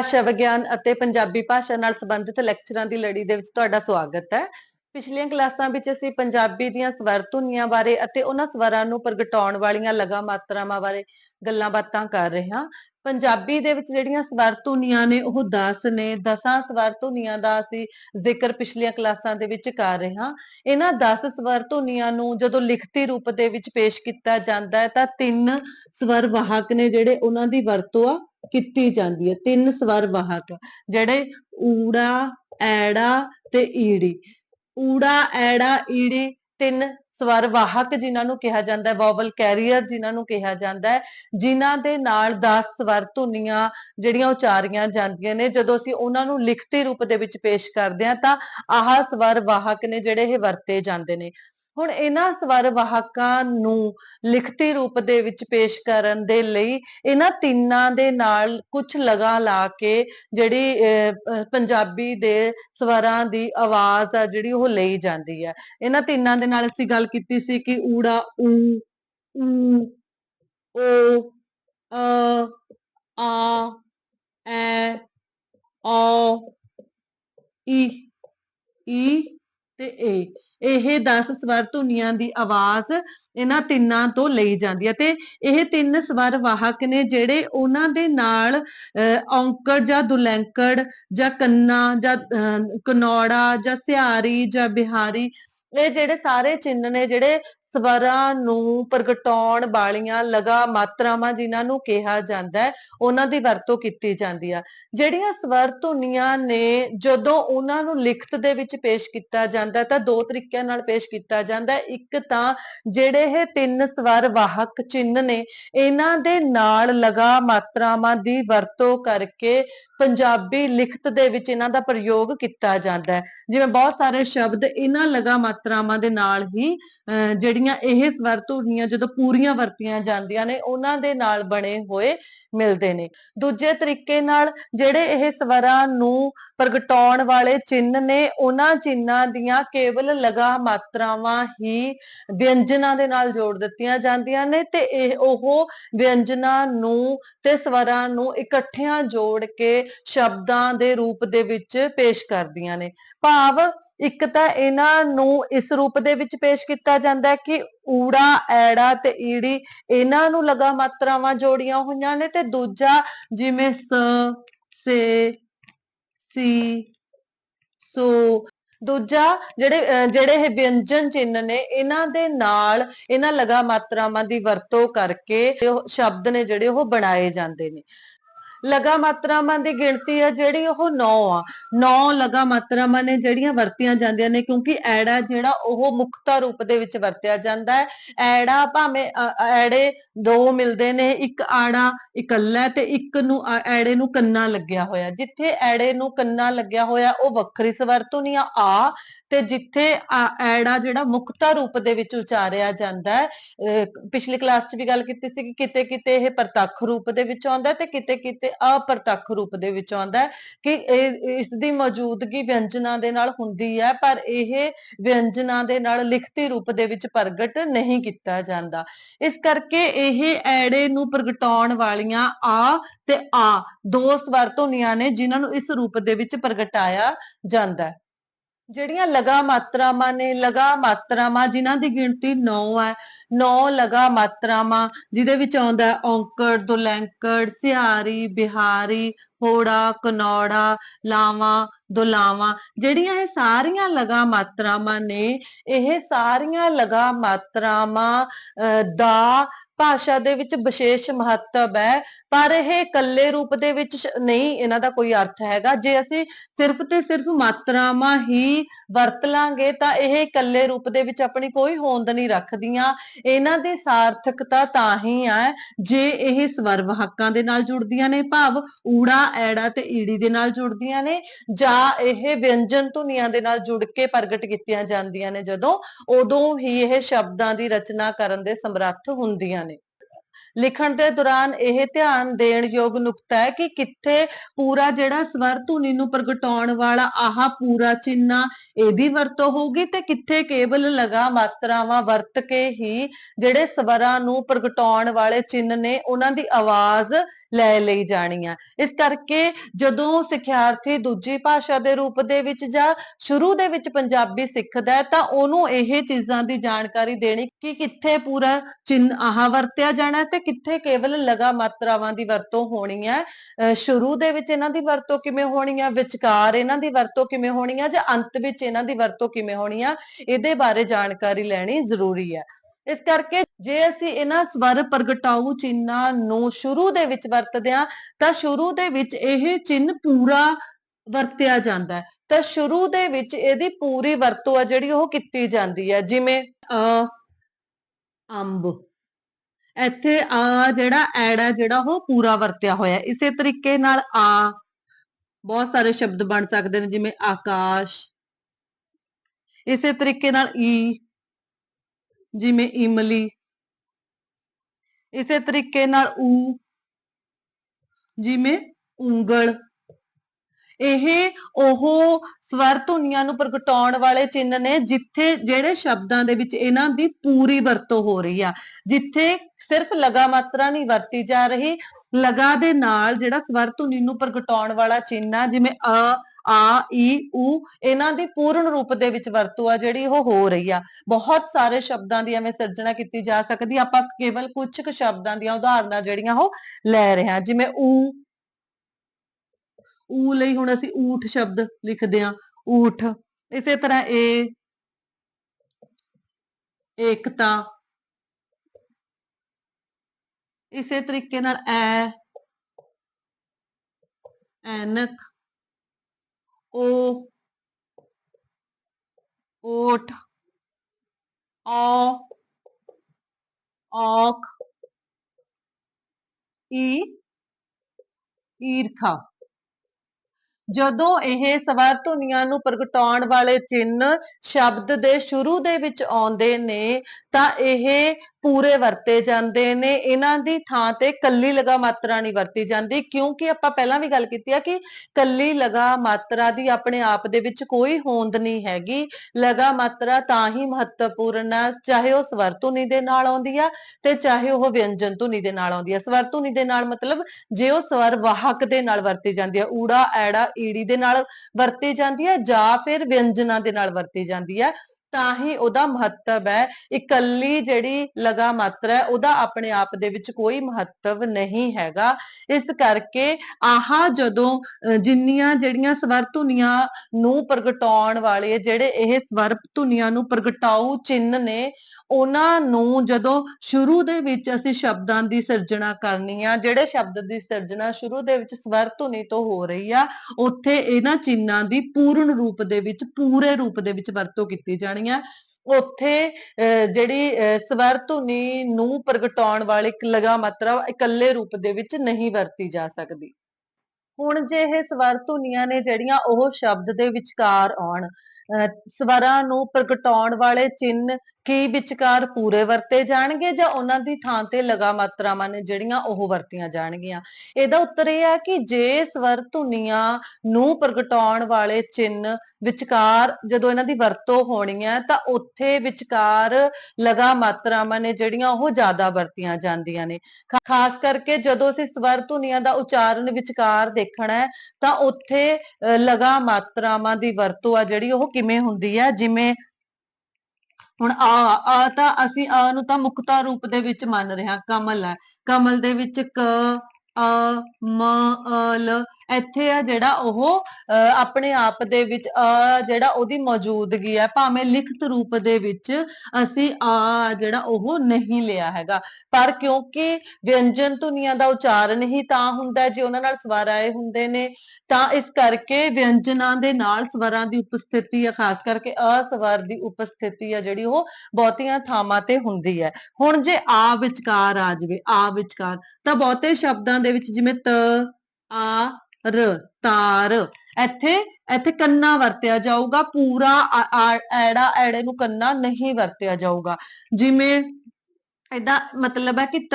ਭਾਸ਼ਾ ਵਿਗਿਆਨ ਅਤੇ ਪੰਜਾਬੀ ਭਾਸ਼ਾ ਨਾਲ ਸੰਬੰਧਿਤ ਲੈਕਚਰਾਂ ਦੀ ਲੜੀ ਦੇ ਵਿੱਚ ਤੁਹਾਡਾ ਸਵਾਗਤ ਹੈ। ਪਿਛਲੀਆਂ ਕਲਾਸਾਂ ਵਿੱਚ ਅਸੀਂ ਪੰਜਾਬੀ ਦੀਆਂ ਸਵਰ ਧੁਨੀਆਂ ਬਾਰੇ ਅਤੇ ਉਹਨਾਂ ਸਵਰਾਂ ਨੂੰ ਪ੍ਰਗਟਾਉਣ ਵਾਲੀਆਂ ਲਗਾ ਮਾਤਰਾਵਾਂ ਬਾਰੇ ਗੱਲਾਂ ਬਾਤਾਂ ਕਰ ਰਹੇ। ਹਾਂ ਪੰਜਾਬੀ ਦੇ ਵਿੱਚ ਜਿਹੜੀਆਂ ਸਵਰ ਧੁਨੀਆਂ ਨੇ, ਉਹ 10 ਨੇ। 10 ਸਵਰ ਧੁਨੀਆਂ ਦਾ ਅਸੀਂ ਜ਼ਿਕਰ ਪਿਛਲੀਆਂ ਕਲਾਸਾਂ ਦੇ ਵਿੱਚ ਕਰ ਰਹੇ। ਹਾਂ ਇਹਨਾਂ 10 ਸਵਰ ਧੁਨੀਆਂ ਨੂੰ ਜਦੋਂ ਲਿਖਤੀ ਰੂਪ ਦੇ ਵਿੱਚ ਪੇਸ਼ ਕੀਤਾ ਜਾਂਦਾ ਹੈ, ਤਾਂ ਤਿੰਨ ਸਵਰ ਵਾਹਕ ਨੇ ਜਿਹੜੇ ਉਹਨਾਂ ਦੀ ਵਰਤੋਂ ਆ ਕੀਤੀ ਜਾਂਦੀ ਹੈ। ਤਿੰਨ ਸਵਰ ਵਾਹਕ, ਜਿਹੜੇ ਊੜਾ, ਐੜਾ ਤੇ ਈੜੀ। ਊੜਾ, ਐੜਾ, ਈੜੀ ਤਿੰਨ ਸਵਰ ਵਾਹਕ ਜਿਨ੍ਹਾਂ ਨੂੰ ਕਿਹਾ ਜਾਂਦਾ ਹੈ ਵੋਵਲ ਕੈਰੀਅਰ ਜਿਨ੍ਹਾਂ ਨੂੰ ਕਿਹਾ ਜਾਂਦਾ ਹੈ, ਜਿਨ੍ਹਾਂ ਦੇ ਨਾਲ 10 ਸਵਰ ਧੁਨੀਆਂ ਜਿਹੜੀਆਂ ਉਚਾਰੀਆਂ ਜਾਂਦੀਆਂ ਨੇ, ਜਦੋਂ ਅਸੀਂ ਉਹਨਾਂ ਨੂੰ ਲਿਖਤੀ ਰੂਪ ਦੇ ਵਿੱਚ ਪੇਸ਼ ਕਰਦੇ ਹਾਂ ਤਾਂ ਆਹ ਸਵਰ ਵਾਹਕ ਨੇ ਜਿਹੜੇ ਇਹ ਵਰਤੇ ਜਾਂਦੇ ਨੇ। ਹੁਣ ਇਹਨਾਂ ਸਵਰ ਵਾਹਕਾਂ ਨੂੰ ਲਿਖਤੀ ਰੂਪ ਦੇ ਵਿੱਚ ਪੇਸ਼ ਕਰਨ ਦੇ ਲਈ ਇਹਨਾਂ ਤਿੰਨਾਂ ਦੇ ਨਾਲ ਕੁਝ ਲਗਾ ਲਾ ਕੇ ਜਿਹੜੀ ਪੰਜਾਬੀ ਦੇ ਸਵਰਾਂ ਦੀ ਆਵਾਜ਼ ਆ ਜਿਹੜੀ ਉਹ ਲਈ ਜਾਂਦੀ ਹੈ। ਇਹਨਾਂ ਤਿੰਨਾਂ ਦੇ ਨਾਲ ਅਸੀਂ ਗੱਲ ਕੀਤੀ ਸੀ ਕਿ ਊੜਾ, ਊ ਊ, ਓ, ਅ, ਆ, ਐ, ਔ, ਈ ਈ ਤੇ ਏ ਇਹ 10 ਸਵਰ ਧੁਨੀਆਂ ਦੀ ਆਵਾਜ਼ ਇਹਨਾਂ ਤਿੰਨਾਂ ਤੋਂ ਲਈ ਜਾਂਦੀ ਹੈ ਤੇ ਇਹ ਤਿੰਨ ਸਵਰ ਵਾਹਕ ਨੇ ਜਿਹੜੇ ਉਹਨਾਂ ਦੇ ਨਾਲ ਔਂਕੜ ਜਾਂ ਦੁਲੈਂਕੜ ਜਾਂ ਕੰਨਾ ਜਾਂ ਅਹ, ਕਨੌੜਾ ਜਾਂ ਸਿਹਾਰੀ ਜਾਂ ਬਿਹਾਰੀ ਇਹ ਜਿਹੜੇ ਸਾਰੇ ਚਿੰਨ੍ਹ ਨੇ ਜਿਹੜੇ ਸਵਰਾਂ ਨੂੰ ਪ੍ਰਗਟਾਉਣ ਵਾਲੀਆਂ ਲਗਾ ਮਾਤਰਾਵਾਂ ਜਿਨ੍ਹਾਂ ਨੂੰ ਕਿਹਾ ਜਾਂਦਾ ਹੈ, ਉਹਨਾਂ ਦੀ ਵਰਤੋਂ ਕੀਤੀ ਜਾਂਦੀ ਆ। ਜਿਹੜੀਆਂ ਸਵਰ ਧੁਨੀਆਂ ਨੇ ਜਦੋਂ ਉਹਨਾਂ ਨੂੰ ਲਿਖਤ ਦੇ ਵਿੱਚ ਪੇਸ਼ ਕੀਤਾ ਜਾਂਦਾ, ਤਾਂ ਦੋ ਤਰੀਕਿਆਂ ਨਾਲ ਪੇਸ਼ ਕੀਤਾ ਜਾਂਦਾ। ਇੱਕ ਤਾਂ ਜਿਹੜੇ ਇਹ ਤਿੰਨ ਸਵਰ ਵਾਹਕ ਚਿੰਨ ਨੇ, ਇਹਨਾਂ ਦੇ ਨਾਲ ਲਗਾ ਮਾਤਰਾਵਾਂ ਦੀ ਵਰਤੋਂ ਕਰਕੇ ਪੰਜਾਬੀ ਲਿਖਤ ਦੇ ਵਿੱਚ ਇਹਨਾਂ ਦਾ ਪ੍ਰਯੋਗ ਕੀਤਾ ਜਾਂਦਾ ਹੈ। ਜਿਵੇਂ ਬਹੁਤ ਸਾਰੇ ਸ਼ਬਦ ਇਹਨਾਂ ਲਗਾ ਮਾਤਰਾਵਾਂ ਦੇ ਨਾਲ ਹੀ, ਅਹ ਜਿਹੜੀਆਂ ਇਹ ਸਵਰ ਧੁਨੀਆਂ ਜਦੋਂ ਪੂਰੀਆਂ ਵਰਤੀਆਂ ਜਾਂਦੀਆਂ ਨੇ, ਉਹਨਾਂ ਦੇ ਨਾਲ ਬਣੇ ਹੋਏ ਮਿਲਦੇ ਨੇ। ਦੂਜੇ ਤਰੀਕੇ ਨਾਲ ਜਿਹੜੇ ਇਹ ਸਵਰਾਂ ਨੂੰ ਪ੍ਰਗਟਾਉਣ ਵਾਲੇ ਚਿੰਨ ਨੇ, ਉਹਨਾਂ ਚਿੰਨਾਂ ਦੀਆਂ ਕੇਵਲ ਲਗਾ ਮਾਤਰਾਵਾਂ ਹੀ ਵਿਅੰਜਨਾਂ ਦੇ ਨਾਲ ਜੋੜ ਦਿੱਤੀਆਂ ਜਾਂਦੀਆਂ ਨੇ ਤੇ ਇਹ ਉਹ ਵਿਅੰਜਨਾਂ ਨੂੰ ਤੇ ਸਵਰਾਂ ਨੂੰ ਇਕੱਠਿਆਂ ਜੋੜ ਕੇ ਸ਼ਬਦਾਂ ਦੇ ਰੂਪ ਦੇ ਵਿੱਚ ਪੇਸ਼ ਕਰਦੀਆਂ ਨੇ। ਭਾਵ ਇੱਕ ਤਾਂ ਇਹਨਾਂ ਨੂੰ ਇਸ ਰੂਪ ਦੇ ਵਿੱਚ ਪੇਸ਼ ਕੀਤਾ ਜਾਂਦਾ ਕਿ ਊੜਾ, ਐੜਾ ਤੇ ਈੜੀ ਇਹਨਾਂ ਨੂੰ ਲਗਾ ਮਾਤਰਾਵਾਂ ਜੋੜੀਆਂ ਹੋਈਆਂ ਨੇ ਤੇ ਦੂਜਾ ਜਿਵੇਂ ਸ, ਸੇ, ਸੀ, ਸੋ ਦੂਜਾ ਜਿਹੜੇ ਜਿਹੜੇ ਇਹ ਵਿਅੰਜਨ ਚਿੰਨ ਨੇ ਇਹਨਾਂ ਦੇ ਨਾਲ ਇਹਨਾਂ ਲਗਾ ਮਾਤਰਾਵਾਂ ਦੀ ਵਰਤੋਂ ਕਰਕੇ ਸ਼ਬਦ ਨੇ ਜਿਹੜੇ ਉਹ ਬਣਾਏ ਜਾਂਦੇ ਨੇ। ਲਗਾ ਮਾਤਰਾਵਾਂ ਦੀ ਗਿਣਤੀ ਆ ਜਿਹੜੀ ਉਹ 9 ਆ। 9 ਲਗਾ ਮਾਤਰਾਵਾਂ ਨੇ ਜਿਹੜੀਆਂ ਵਰਤੀਆਂ ਜਾਂਦੀਆਂ ਨੇ ਕਿਉਂਕਿ ਐੜਾ ਜਿਹੜਾ ਉਹ ਮੁਕਤਾ ਰੂਪ ਦੇ ਵਿੱਚ ਵਰਤਿਆ ਜਾਂਦਾ ਹੈ। ਐੜਾ ਭਾਵੇਂ ਐੜੇ ਦੋ ਮਿਲਦੇ ਨੇ, ਇੱਕ ਆੜਾ ਇਕੱਲਾ ਤੇ ਇੱਕ ਨੂੰ ਐੜੇ ਨੂੰ ਕੰਨਾ ਲੱਗਿਆ ਹੋਇਆ। ਜਿੱਥੇ ਐੜੇ ਨੂੰ ਕੰਨਾ ਲੱਗਿਆ ਹੋਇਆ, ਉਹ ਵੱਖਰੀ ਸਵਰ ਧੁਨੀ ਆ ਆ ਤੇ ਜਿੱਥੇ ਐੜਾ ਜਿਹੜਾ ਮੁਕਤਾ ਰੂਪ ਦੇ ਵਿੱਚ ਉਚਾਰਿਆ ਜਾਂਦਾ ਹੈ ਅਹ ਪਿਛਲੀ ਕਲਾਸ 'ਚ ਵੀ ਗੱਲ ਕੀਤੀ ਸੀ ਕਿ ਕਿਤੇ ਕਿਤੇ ਇਹ ਪ੍ਰਤੱਖ ਰੂਪ ਦੇ ਵਿੱਚ ਆਉਂਦਾ ਤੇ ਕਿਤੇ ਕਿਤੇ ਅਪ੍ਰਤੱਖ ਰੂਪ ਦੇ ਵਿੱਚ ਆਉਂਦਾ ਹੈ ਕਿ ਇਸ ਦੀ ਮੌਜੂਦਗੀ ਵਿਅੰਜਨਾਂ ਦੇ ਨਾਲ ਹੁੰਦੀ ਹੈ, ਪਰ ਇਹ ਵਿਅੰਜਨਾਂ ਦੇ ਨਾਲ ਲਿਖਤੀ ਰੂਪ ਦੇ ਵਿੱਚ ਪ੍ਰਗਟ ਨਹੀਂ ਕੀਤਾ ਜਾਂਦਾ। ਇਸ ਕਰਕੇ ਇਹ ਐੜੇ ਨੂੰ ਪ੍ਰਗਟਾਉਣ ਵਾਲੀਆਂ ਆ ਤੇ ਆ ਦੋ ਸਵਰ ਧੁਨੀਆਂ ਨੇ ਜਿਨ੍ਹਾਂ ਨੂੰ ਇਸ ਰੂਪ ਦੇ ਵਿੱਚ ਪ੍ਰਗਟਾਇਆ ਜਾਂਦਾ ਹੈ। ਜਿਹੜੀਆਂ ਲਗਾ ਮਾਤਰਾਵਾਂ ਨੇ, ਲਗਾ ਮਾਤਰਾਵਾਂ ਜਿਨ੍ਹਾਂ ਦੀ ਗਿਣਤੀ 9 ਹੈ ਨੌ ਲਗਾ ਮਾਤਰਾਵਾਂ ਜਿਹਦੇ ਵਿੱਚ ਆਉਂਦਾ ਔਂਕੜ ਦੁਲੈਂਕੜ ਸਿਹਾਰੀ ਬਿਹਾਰੀ ਹੋੜਾ ਕਨੌੜਾ ਲਾਵਾਂ ਦੁਲਾਵਾਂ। ਜਿਹੜੀਆਂ ਇਹ ਸਾਰੀਆਂ ਲਗਾ ਮਾਤਰਾਵਾਂ ਨੇ ਇਹ ਸਾਰੀਆਂ ਲਗਾ ਮਾਤਰਾਵਾਂ ਅਹ, ਦਾ ਭਾਸ਼ਾ ਦੇ ਵਿੱਚ ਵਿਸ਼ੇਸ਼ ਮਹੱਤਵ ਹੈ। ਪਰ ਇਹ ਇਕੱਲੇ ਰੂਪ ਦੇ ਵਿੱਚ ਨਹੀਂ ਇਹਨਾਂ ਦਾ ਕੋਈ ਅਰਥ ਹੈਗਾ। ਜੇ ਅਸੀਂ ਸਿਰਫ ਤੇ ਸਿਰਫ ਮਾਤਰਾਵਾਂ ਹੀ ਵਰਤ ਲਾਂਗੇ ਤਾਂ ਇਹ ਇਕੱਲੇ ਰੂਪ ਦੇ ਵਿੱਚ ਆਪਣੀ ਕੋਈ ਹੋਂਦ ਨਹੀਂ ਰੱਖਦੀਆਂ। ਇਹਨਾਂ ਦੀ ਸਾਰਥਕਤਾ ਤਾਂ ਹੀ ਹੈ ਜੇ ਇਹ ਸਵਰ ਵਾਹਕਾਂ ਦੇ ਨਾਲ ਜੁੜਦੀਆਂ ਨੇ, ਭਾਵ ਊੜਾ, ਐੜਾ ਤੇ ਈੜੀ ਦੇ ਨਾਲ ਜੁੜਦੀਆਂ ਨੇ, ਜਾਂ ਇਹ ਵਿਅੰਜਨ ਧੁਨੀਆਂ ਦੇ ਨਾਲ ਜੁੜ ਕੇ ਪ੍ਰਗਟ ਕੀਤੀਆਂ ਜਾਂਦੀਆਂ ਨੇ। ਜਦੋਂ ਉਦੋਂ ਹੀ ਇਹ ਸ਼ਬਦਾਂ ਦੀ ਰਚਨਾ ਕਰਨ ਦੇ ਸਮਰੱਥ ਹੁੰਦੀਆਂ ਨੇ। ਲਿਖਣ ਦੇ ਦੌਰਾਨ ਇਹ ਧਿਆਨ ਦੇਣ ਯੋਗ ਨੁਕਤਾ ਹੈ ਕਿ ਕਿੱਥੇ ਪੂਰਾ ਜਿਹੜਾ ਸਵਰ ਧੁਨੀ ਨੂੰ ਪ੍ਰਗਟਾਉਣ ਵਾਲਾ ਆਹ ਪੂਰਾ ਚਿੰਨਾ ਇਹਦੀ ਵਰਤੋਂ ਹੋਊਗੀ ਤੇ ਕਿੱਥੇ ਕੇਵਲ ਲਗਾ ਮਾਤਰਾਵਾਂ ਵਰਤ ਕੇ ਹੀ ਜਿਹੜੇ ਸਵਰਾਂ ਨੂੰ ਪ੍ਰਗਟਾਉਣ ਵਾਲੇ ਚਿੰਨ ਨੇ ਉਹਨਾਂ ਦੀ ਆਵਾਜ਼ ਲੈ ਲਈ ਜਾਣੀ ਆ ਇਸ ਕਰਕੇ ਜਦੋਂ ਸਿੱਖਿਆਰਥੀ ਦੂਜੀ ਭਾਸ਼ਾ ਦੇ ਰੂਪ ਦੇ ਵਿੱਚ ਜਾਂ ਸ਼ੁਰੂ ਦੇ ਵਿੱਚ ਪੰਜਾਬੀ ਸਿੱਖਦਾ ਹੈ, ਤਾਂ ਉਹਨੂੰ ਇਹ ਚੀਜ਼ਾਂ ਦੀ ਜਾਣਕਾਰੀ ਦੇਣੀ ਕਿ ਕਿੱਥੇ ਪੂਰਾ ਚਿੰਨ ਆਹ ਵਰਤਿਆ ਜਾਣਾ ਤੇ ਕਿੱਥੇ ਕੇਵਲ ਲਗਾ ਮਾਤਰਾਵਾਂ ਦੀ ਵਰਤੋਂ ਹੋਣੀ ਹੈ। ਅਹ ਸ਼ੁਰੂ ਦੇ ਵਿੱਚ ਇਹਨਾਂ ਦੀ ਵਰਤੋਂ ਕਿਵੇਂ ਹੋਣੀ ਹੈ ਵਿਚਕਾਰ ਇਹਨਾਂ ਦੀ ਵਰਤੋਂ ਕਿਵੇਂ ਹੋਣੀ ਆ ਜਾਂ ਅੰਤ ਵਿੱਚ ਇਹਨਾਂ ਦੀ ਵਰਤੋਂ ਕਿਵੇਂ ਹੋਣੀ ਆ, ਇਹਦੇ ਬਾਰੇ ਜਾਣਕਾਰੀ ਲੈਣੀ ਜ਼ਰੂਰੀ ਹੈ। ਇਸ ਕਰਕੇ ਜੇ ਅਸੀਂ ਇਹਨਾਂ ਸਵਰ ਪ੍ਰਗਟਾਊ ਚਿੰਨਾਂ ਨੂੰ ਸ਼ੁਰੂ ਦੇ ਵਿੱਚ ਵਰਤਦੇ ਹਾਂ, ਤਾਂ ਸ਼ੁਰੂ ਦੇ ਵਿੱਚ ਇਹ ਚਿੰਨ ਪੂਰਾ ਵਰਤਿਆ ਜਾਂਦਾ ਹੈ। ਤਾਂ ਸ਼ੁਰੂ ਦੇ ਵਿੱਚ ਇਹਦੀ ਪੂਰੀ ਵਰਤੋਂ ਆ ਜਿਹੜੀ ਉਹ ਕੀਤੀ ਜਾਂਦੀ ਹੈ, ਜਿਵੇਂ ਅ, ਅੰਬ। ਇੱਥੇ ਆ ਜਿਹੜਾ ਐੜਾ ਜਿਹੜਾ ਉਹ ਪੂਰਾ ਵਰਤਿਆ ਹੋਇਆ ਇਸੇ ਤਰੀਕੇ ਨਾਲ ਆ, ਬਹੁਤ ਸਾਰੇ ਸ਼ਬਦ ਬਣ ਸਕਦੇ ਨੇ, ਜਿਵੇਂ ਆਕਾਸ਼। ਇਸੇ ਤਰੀਕੇ ਨਾਲ ਈ। ਜਿਵੇਂ ਇਮਲੀ। ਇਸੇ ਤਰੀਕੇ ਨਾਲ ਊ, ਜਿਵੇਂ ਉਂਗਲ। ਇਹ ਉਹ ਸਵਰ ਧੁਨੀਆਂ ਨੂੰ ਪ੍ਰਗਟਾਉਣ ਵਾਲੇ ਚਿੰਨ ਨੇ ਜਿੱਥੇ ਜਿਹੜੇ ਸ਼ਬਦਾਂ ਦੇ ਵਿੱਚ ਇਹਨਾਂ ਦੀ ਪੂਰੀ ਵਰਤੋਂ ਹੋ ਰਹੀ ਆ। ਜਿੱਥੇ ਸਿਰਫ ਲਗਾ ਮਾਤਰਾ ਨਹੀਂ ਵਰਤੀ ਜਾ ਰਹੀ, ਲਗਾ ਦੇ ਨਾਲ ਜਿਹੜਾ ਸਵਰ ਧੁਨੀ ਨੂੰ ਪ੍ਰਗਟਾਉਣ ਵਾਲਾ ਚਿੰਨ ਆ, ਜਿਵੇਂ ਅ ਆ, ਈ ਊ ਇਹਨਾਂ ਦੀ ਪੂਰਨ ਰੂਪ ਦੇ ਵਿੱਚ ਵਰਤੋਂ ਆ ਜਿਹੜੀ ਉਹ ਹੋ ਰਹੀ ਆ। ਬਹੁਤ ਸਾਰੇ ਸ਼ਬਦਾਂ ਦੀ ਐਵੇਂ ਸਿਰਜਣਾ ਕੀਤੀ ਜਾ ਸਕਦੀ ਆਪਾਂ ਕੇਵਲ ਕੁਝ ਕੁ ਸ਼ਬਦਾਂ ਦੀਆਂ ਉਦਾਹਰਨਾਂ ਜਿਹੜੀਆਂ ਉਹ ਲੈ ਰਹੇ ਹਾਂ। ਜਿਵੇਂ ਊ ਊ ਲਈ ਹੁਣ ਅਸੀਂ ਊਠ ਸ਼ਬਦ ਲਿਖਦੇ ਹਾਂ। ਊਠ, ਇਸੇ ਤਰ੍ਹਾਂ ਏ, ਏਕਤਾ, ਇਸੇ ਤਰੀਕੇ ਨਾਲ ਐ, ਐਨਕ ਓ ਓਠ ਔ ਔਖ ਈ, ਈਰਖਾ। ਜਦੋਂ ਇਹ ਸਵਰ ਧੁਨੀਆਂ ਨੂੰ ਪ੍ਰਗਟਾਉਣ ਵਾਲੇ ਚਿੰਨ੍ਹ ਸ਼ਬਦ ਦੇ ਸ਼ੁਰੂ ਦੇ ਵਿੱਚ ਆਉਂਦੇ ਨੇ, ਤਾਂ ਇਹ ਪੂਰੇ ਵਰਤੇ ਜਾਂਦੇ ਨੇ, ਇਹਨਾਂ ਦੀ ਥਾਂ ਤੇ ਕੱਲੀ ਲਗਾ ਮਾਤਰਾ ਨਹੀਂ ਵਰਤੀ ਜਾਂਦੀ, ਕਿਉਂਕਿ ਆਪਾਂ ਪਹਿਲਾਂ ਵੀ ਗੱਲ ਕੀਤੀ ਆ ਕਿ ਕੱਲੀ ਲਗਾ ਮਾਤਰਾ ਦੀ ਆਪਣੇ ਆਪ ਦੇ ਵਿੱਚ ਕੋਈ ਹੋਂਦ ਨਹੀਂ ਹੈਗੀ। ਲਗਾ ਮਾਤਰਾ ਤਾਂ ਹੀ ਮਹੱਤਵਪੂਰਨ ਹੈ ਚਾਹੇ ਉਹ ਸਵਰ ਧੁਨੀ ਦੇ ਨਾਲ ਆਉਂਦੀ ਆ ਤੇ ਚਾਹੇ ਉਹ ਵਿਅੰਜਨ ਧੁਨੀ ਦੇ ਨਾਲ ਆਉਂਦੀ ਆ। ਸਵਰ ਧੁਨੀ ਦੇ ਨਾਲ ਮਤਲਬ ਜੇ ਉਹ ਸਵਰ ਵਾਹਕ ਦੇ ਨਾਲ ਵਰਤੀ ਜਾਂਦੀ ਹੈ ਊੜਾ, ਐੜਾ, ਈੜੀ ਦੇ ਨਾਲ ਵਰਤੀ ਜਾਂਦੀ ਹੈ ਜਾਂ ਫਿਰ ਵਿਅੰਜਨਾਂ ਦੇ ਨਾਲ ਵਰਤੀ ਜਾਂਦੀ ਹੈ ਤਾਂ ਹੀ ਉਹਦਾ ਮਹੱਤਵ ਹੈ। ਇਕੱਲੀ ਜਿਹੜੀ ਲਗਾ ਮਾਤਰਾ ਹੈ, ਉਹਦਾ ਆਪਣੇ ਆਪ ਦੇ ਵਿੱਚ ਕੋਈ ਮਹੱਤਵ ਨਹੀਂ ਹੈਗਾ। ਇਸ ਕਰਕੇ ਆਹ ਜਦੋਂ ਜਿੰਨੀਆਂ ਜਿਹੜੀਆਂ ਸਵਰ ਧੁਨੀਆਂ ਨੂੰ ਪ੍ਰਗਟਾਉਣ ਵਾਲੇ, ਜਿਹੜੇ ਇਹ ਸਵਰ ਧੁਨੀਆਂ ਨੂੰ ਪ੍ਰਗਟਾਊ ਚਿੰਨ ਨੇ ਉਹਨਾਂ ਨੂੰ ਜਦੋਂ ਸ਼ੁਰੂ ਦੇ ਵਿੱਚ ਅਸੀਂ ਸ਼ਬਦਾਂ ਦੀ ਸਿਰਜਣਾ ਕਰਨੀ ਆ, ਜਿਹੜੇ ਸ਼ਬਦ ਦੀ ਸਿਰਜਣਾ ਸ਼ੁਰੂ ਦੇ ਵਿੱਚ ਸਵਰ ਧੁਨੀ ਤੋਂ ਹੋ ਰਹੀ ਆ, ਉੱਥੇ ਇਹਨਾਂ ਚਿੰਨਾਂ ਦੀ ਪੂਰਨ ਰੂਪ ਦੇ ਵਿੱਚ, ਪੂਰੇ ਰੂਪ ਦੇ ਵਿੱਚ ਵਰਤੋਂ ਕੀਤੀ ਜਾਣੀ ਆ। ਉੱਥੇ ਜਿਹੜੀ ਸਵਰ ਧੁਨੀ ਨੂੰ ਪ੍ਰਗਟਾਉਣ ਵਾਲੀ ਇੱਕ ਲਗਾ ਮਾਤਰਾ ਇਕੱਲੇ ਰੂਪ ਦੇ ਵਿੱਚ ਨਹੀਂ ਵਰਤੀ ਜਾ ਸਕਦੀ। ਹੁਣ ਜੇ ਇਹ ਸਵਰ ਧੁਨੀਆਂ ਨੇ ਜਿਹੜੀਆਂ ਉਹ ਸ਼ਬਦ ਦੇ ਵਿਚਕਾਰ ਆਉਣ, ਅਹ, ਸਵਰਾਂ ਨੂੰ ਪ੍ਰਗਟਾਉਣ ਵਾਲੇ ਚਿੰਨ ਕੀ ਵਿਚਕਾਰ ਪੂਰੇ ਵਰਤੇ ਜਾਣਗੇ ਜਾਂ ਉਹਨਾਂ ਦੀ ਥਾਂ ਤੇ ਲਗਾ ਮਾਤਰਾਵਾਂ ਨੇ ਜਿਹੜੀਆਂ ਉਹ ਵਰਤੀਆਂ ਜਾਣਗੀਆਂ? ਇਹਦਾ ਉੱਤਰ ਇਹ ਹੈ ਕਿ ਜੇ ਸਵਰ ਧੁਨੀਆਂ ਨੂੰ ਪ੍ਰਗਟਾਉਣ ਵਾਲੇ ਚਿੰਨ ਵਿਚਕਾਰ ਜਦੋਂ ਇਹਨਾਂ ਦੀ ਵਰਤੋਂ ਹੋਣੀ ਹੈ, ਤਾਂ ਉੱਥੇ ਵਿਚਕਾਰ ਲਗਾ ਮਾਤਰਾਵਾਂ ਨੇ ਜਿਹੜੀਆਂ ਉਹ ਜ਼ਿਆਦਾ ਵਰਤੀਆਂ ਜਾਂਦੀਆਂ ਨੇ। ਖਾਸ ਕਰਕੇ ਜਦੋਂ ਅਸੀਂ ਸਵਰ ਧੁਨੀਆਂ ਦਾ ਉਚਾਰਨ ਵਿਚਕਾਰ ਦੇਖਣਾ ਹੈ, ਤਾਂ ਉੱਥੇ ਲਗਾ ਮਾਤਰਾਵਾਂ ਦੀ ਵਰਤੋਂ ਆ ਜਿਹੜੀ ਉਹ ਕਿਵੇਂ ਹੁੰਦੀ ਹੈ? ਜਿਵੇਂ ਹੁਣ ਆ ਆ ਤਾਂ ਅਸੀਂ ਆ ਨੂੰ ਤਾਂ ਮੁਕਤਾ ਰੂਪ ਦੇ ਵਿੱਚ ਮੰਨ ਰਹੇ ਹਾਂ, ਕਮਲ ਹੈ। ਕਮਲ ਦੇ ਵਿੱਚ ਕ, ਅ, ਮ, ਅ, ਲ ਇੱਥੇ ਆ ਜਿਹੜਾ ਉਹ ਆਪਣੇ ਆਪ ਦੇ ਵਿੱਚ, ਅ, ਜਿਹੜਾ ਉਹਦੀ ਮੌਜੂਦਗੀ ਹੈ, ਭਾਵੇਂ ਲਿਖਤ ਰੂਪ ਦੇ ਵਿੱਚ ਅਸੀਂ ਆ ਜਿਹੜਾ ਉਹ ਨਹੀਂ ਲਿਆ ਹੈਗਾ। ਪਰ ਕਿਉਂਕਿ ਵਿਅੰਜਨ ਧੁਨੀਆਂ ਦਾ ਉਚਾਰਨ ਹੀ ਤਾਂ ਹੁੰਦਾ ਜੇ ਉਹਨਾਂ ਨਾਲ ਸਵਰ ਆਏ ਹੁੰਦੇ ਨੇ, ਤਾਂ ਇਸ ਕਰਕੇ ਵਿਅੰਜਨਾਂ ਦੇ ਨਾਲ ਸਵਰਾਂ ਦੀ ਉਪਸਥਿਤੀ ਆ, ਖਾਸ ਕਰਕੇ ਅਸਵਰ ਦੀ ਉਪਸਥਿਤੀ ਆ, ਜਿਹੜੀ ਉਹ ਬਹੁਤੀਆਂ ਥਾਵਾਂ ਤੇ ਹੁੰਦੀ ਹੈ। ਹੁਣ ਜੇ ਆ ਵਿਚਕਾਰ ਆ ਜਾਵੇ, ਆ ਵਿਚਕਾਰ, ਤਾਂ ਬਹੁਤੇ ਸ਼ਬਦਾਂ ਦੇ ਵਿੱਚ ਜਿਵੇਂ ਤ, ਆ ਰ, ਤਾਰ। ਇੱਥੇ ਇੱਥੇ ਕੰਨਾ ਵਰਤਿਆ ਜਾਊਗਾ, ਪੂਰਾ ਐੜਾ, ਐੜੇ ਨੂੰ ਕੰਨਾ ਨਹੀਂ ਵਰਤਿਆ ਜਾਊਗਾ। ਜਿਵੇਂ ਇਹਦਾ ਮਤਲਬ ਹੈ ਕਿ ਤ,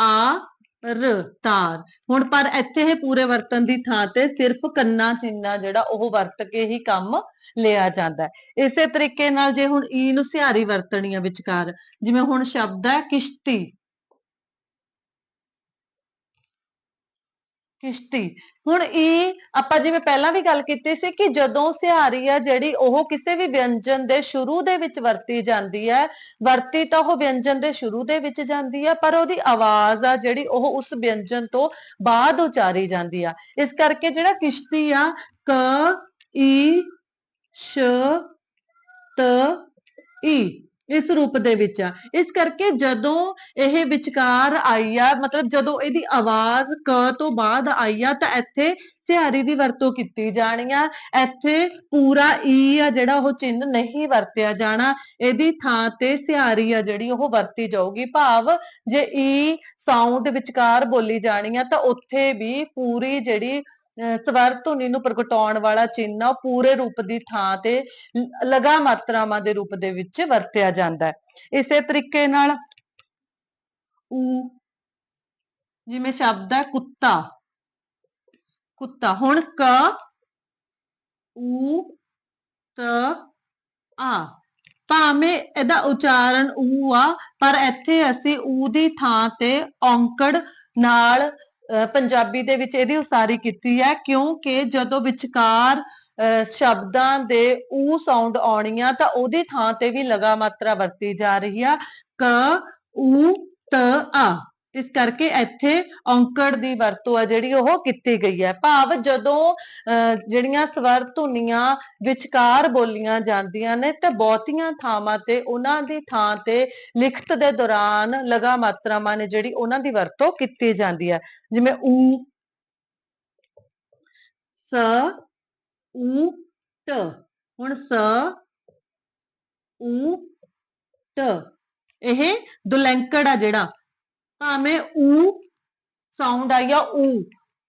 ਆ, ਰ, ਤਾਰ। ਹੁਣ ਪਰ ਇੱਥੇ ਇਹ ਪੂਰੇ ਵਰਤਨ ਦੀ ਥਾਂ ਤੇ ਸਿਰਫ ਕੰਨਾ ਚਿੰਨਾ ਜਿਹੜਾ ਉਹ ਵਰਤ ਕੇ ਹੀ ਕੰਮ ਲਿਆ ਜਾਂਦਾ ਇਸੇ ਤਰੀਕੇ ਨਾਲ ਜੇ ਹੁਣ ਈ ਨੂੰ ਸਿਹਾਰੀ ਵਰਤਣੀ ਆ ਵਿਚਕਾਰ, ਜਿਵੇਂ ਹੁਣ ਸ਼ਬਦ ਹੈ ਕਿਸ਼ਤੀ। ਕਿਸ਼ਤੀ ਹੁਣ ਈ ਆਪਾਂ ਜਿਵੇਂ ਪਹਿਲਾਂ ਵੀ ਗੱਲ ਕੀਤੀ ਸੀ ਕਿ ਜਦੋਂ ਸਿਹਾਰੀ ਆ ਜਿਹੜੀ ਉਹ ਕਿਸੇ ਵੀ ਵਿਅੰਜਨ ਦੇ ਸ਼ੁਰੂ ਦੇ ਵਿੱਚ ਵਰਤੀ ਜਾਂਦੀ ਹੈ, ਵਰਤੀ ਤਾਂ ਉਹ ਵਿਅੰਜਨ ਦੇ ਸ਼ੁਰੂ ਦੇ ਵਿੱਚ ਜਾਂਦੀ ਹੈ ਪਰ ਉਹਦੀ ਆਵਾਜ਼ ਆ ਜਿਹੜੀ ਉਹ ਉਸ ਵਿਅੰਜਨ ਤੋਂ ਬਾਅਦ ਉਚਾਰੀ ਜਾਂਦੀ ਆ। ਇਸ ਕਰਕੇ ਜਿਹੜਾ ਕਿਸ਼ਤੀ ਆ, ਕ, ਈ, ਸ਼, ਤ, ਈ। ਇਸ ਰੂਪ ਦੇ ਵਿੱਚ ਆ। ਇਸ ਕਰਕੇ ਜਦੋਂ ਇਹ ਵਿਚਕਾਰ ਆਈ ਆ, ਮਤਲਬ ਜਦੋਂ ਇਹਦੀ ਆਵਾਜ਼ ਕ ਤੋਂ ਬਾਅਦ ਆਈ ਆ, ਤਾਂ ਇੱਥੇ ਸਿਹਾਰੀ ਦੀ ਵਰਤੋਂ ਕੀਤੀ ਜਾਣੀ ਆ। ਇੱਥੇ ਪੂਰਾ ਈ ਆ ਜਿਹੜਾ ਉਹ ਚਿੰਨ ਨਹੀਂ ਵਰਤਿਆ ਜਾਣਾ। ਇਹਦੀ ਥਾਂ ਤੇ ਸਿਹਾਰੀ ਆ ਜਿਹੜੀ ਉਹ ਵਰਤੀ ਜਾਊਗੀ। ਭਾਵ ਜੇ ਈ ਸਾਊਂਡ ਵਿਚਕਾਰ ਬੋਲੀ ਜਾਣੀ ਆ, ਤਾਂ ਉੱਥੇ ਵੀ ਪੂਰੀ ਜਿਹੜੀ ਸਵਰ ਧੁਨੀ ਨੂੰ ਪ੍ਰਗਟਾਉਣ ਵਾਲਾ ਚਿੰਨ ਆ, ਉਹ ਪੂਰੇ ਰੂਪ ਦੀ ਥਾਂ ਤੇ ਲ- ਲਗਾ ਮਾਤਰਾਵਾਂ ਦੇ ਰੂਪ ਦੇ ਵਿੱਚ ਵਰਤਿਆ ਜਾਂਦਾ ਹੈ। ਇਸੇ ਤਰੀਕੇ ਨਾਲ ਜਿਵੇਂ ਸ਼ਬਦ ਹੈ ਕੁੱਤਾ। ਕੁੱਤਾ, ਹੁਣ ਕ ਊ ਤ, ਆ। ਭਾਵੇਂ ਇਹਦਾ ਉਚਾਰਨ ਊ ਆ, ਪਰ ਇੱਥੇ ਅਸੀਂ ਊ ਦੀ ਥਾਂ ਤੇ ਔਂਕੜ ਨਾਲ ਪੰਜਾਬੀ ਦੇ ਵਿੱਚ ਇਹਦੀ ਉਸਾਰੀ ਕੀਤੀ ਹੈ, ਕਿਉਂਕਿ ਜਦੋਂ ਵਿਚਕਾਰ, ਅਹ ਸ਼ਬਦਾਂ ਦੇ ਊ ਸਾਊਂਡ ਆਉਣੀ ਆ ਤਾਂ ਉਹਦੀ ਥਾਂ ਤੇ ਵੀ ਲਗਾ ਮਾਤਰਾ ਵਰਤੀ ਜਾ ਰਹੀ ਆ, ਕ, ਊ, ਤ, ਆ। ਇਸ ਕਰਕੇ ਇੱਥੇ ਔਂਕੜ ਦੀ ਵਰਤੋਂ ਆ ਜਿਹੜੀ ਉਹ ਕੀਤੀ ਗਈ ਹੈ। ਭਾਵ ਜਦੋਂ, ਅਹ, ਜਿਹੜੀਆਂ ਸਵਰ ਧੁਨੀਆਂ ਵਿਚਕਾਰ ਬੋਲੀਆਂ ਜਾਂਦੀਆਂ ਨੇ ਤੇ ਬਹੁਤੀਆਂ ਥਾਵਾਂ ਤੇ, ਉਹਨਾਂ ਦੀ ਥਾਂ ਤੇ ਲਿਖਤ ਦੇ ਦੌਰਾਨ ਲਗਾ ਮਾਤਰਾਵਾਂ ਨੇ ਜਿਹੜੀ ਉਹਨਾਂ ਦੀ ਵਰਤੋਂ ਕੀਤੀ ਜਾਂਦੀ ਹੈ। ਜਿਵੇਂ ਊ ਸ ਊ ਟ। ਹੁਣ ਸ ਊ ਟ। ਇਹ ਦੁਲੈਂਕੜ ਆ ਜਿਹੜਾ। ਭਾਵੇਂ ਊ ਸਾਊਂਡ ਆਈ ਆ, ਊ।